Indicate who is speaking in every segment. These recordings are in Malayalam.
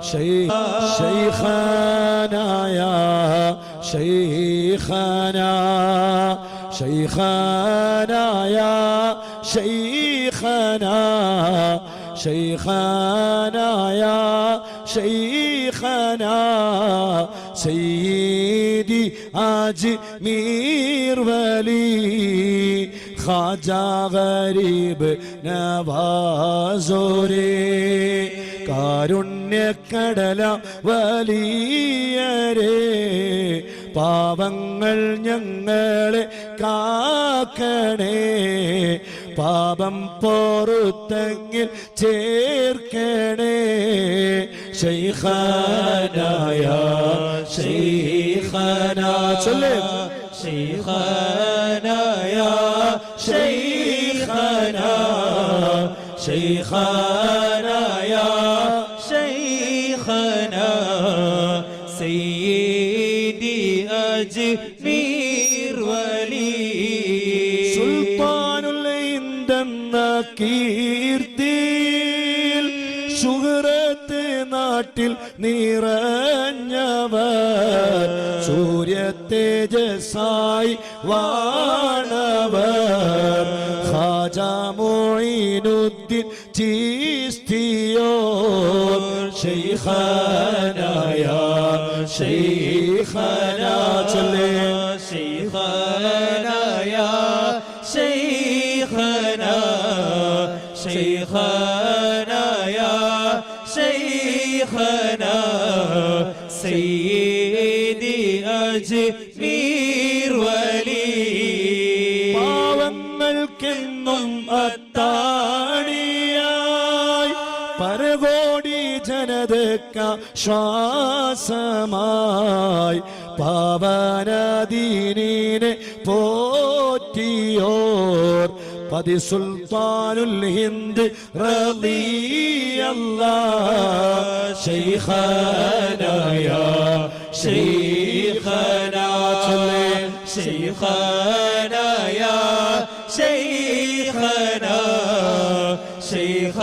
Speaker 1: شيخ شيخنا يا شيخنا شيخنا يا شيخنا شيخنا يا شيخنا سيدي أجمير ولي خواجہ غریب നവാസോരേ കടല വലിയരേ പാവങ്ങൾ ഞങ്ങളെ കാക്കണേ. പാപം പോറുത്തെങ്കിൽ ചേർക്കണേ. ശൈഖനായ ശൈഖന. ചൊല്ലേ.
Speaker 2: ശൈഖനായ ശൈഖന. ശൈഖ വീർവലി സുൽത്താനുള്ള
Speaker 1: ഇന്തെന്ന കീർത്തിയിൽ സുഹൃത്ത് നാട്ടിൽ നിറഞ്ഞവർ സൂര്യ തേജസായി വാണവർ. ഹാജമോയിനുദ്ദീൻ ചീസ്തിയോ ശൈഖാന ശൈഖന ചൊല്ലേ
Speaker 2: شيخنا يا شيخنا شيخنا يا شيخنا سيدي أجمير ولي
Speaker 1: പാവങ്ങൾക്കെന്നും അത്താണിയായി പരകോടി ജനതക്കാശ്വാസമായി പാവനദീനെ പോറ്റിയോർ. പതി സുൽത്താനുൽ ഹിന്ദ് റളിയല്ലാ ശൈഖനായ ശൈഖനാ
Speaker 2: ശൈഖനായ ശൈഖനാ ശൈഖ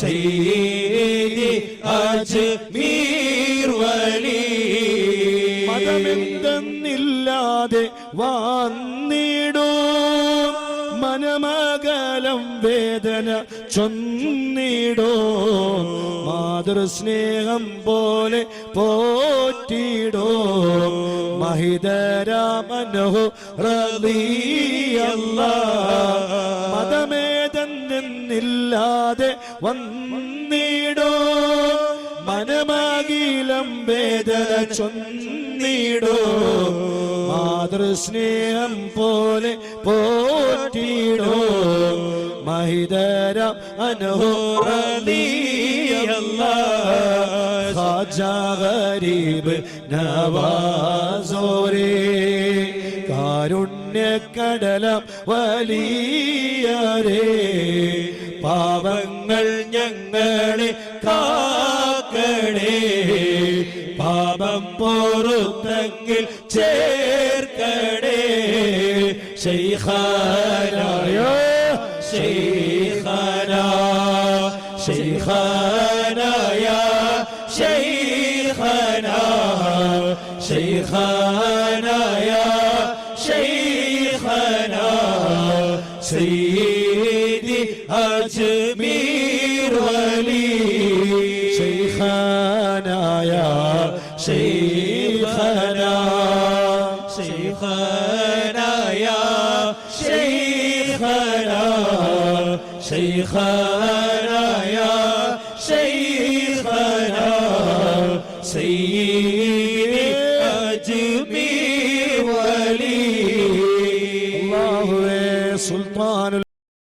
Speaker 2: സയ്യിദി അജ്മീർ വലി.
Speaker 1: മതമെന്തെന്നില്ലാതെ വന്നിടും. മനമകലം വേദന ചൊന്നിടോ. മാതൃസ്നേഹം പോലെ പോറ്റിടോ. മഹിതരാമനോ റബിയല്ലാ മതമേതെന്നില്ലാതെ വന്നിടോ. മനമാകിലം വേദന ചൊന്നിടോ. മാതൃസ്നേഹം പോലെ പോറ്റിടോ. മഹിതര ഗരീബ് നവാസോരേ. കാരുണ്യക്കടലം വലിയരേ. പാപങ്ങൾ ഞങ്ങളെ കാക്കണേ. പാപം പൊറുത്തെങ്കിൽ ചേർക്കണേ. ശൈഖാനായ ശൈഖാന ശൈഖാനായ ശൈഖാന ശൈഖാനായ ശൈഖാന ശൈ അജ്മീർ വലി
Speaker 2: ശൈഖാനായ ശൈഖന ശൈഖനായ
Speaker 1: ശൈഖന ശൈഖനായ ശൈഖന സയ്യിദ്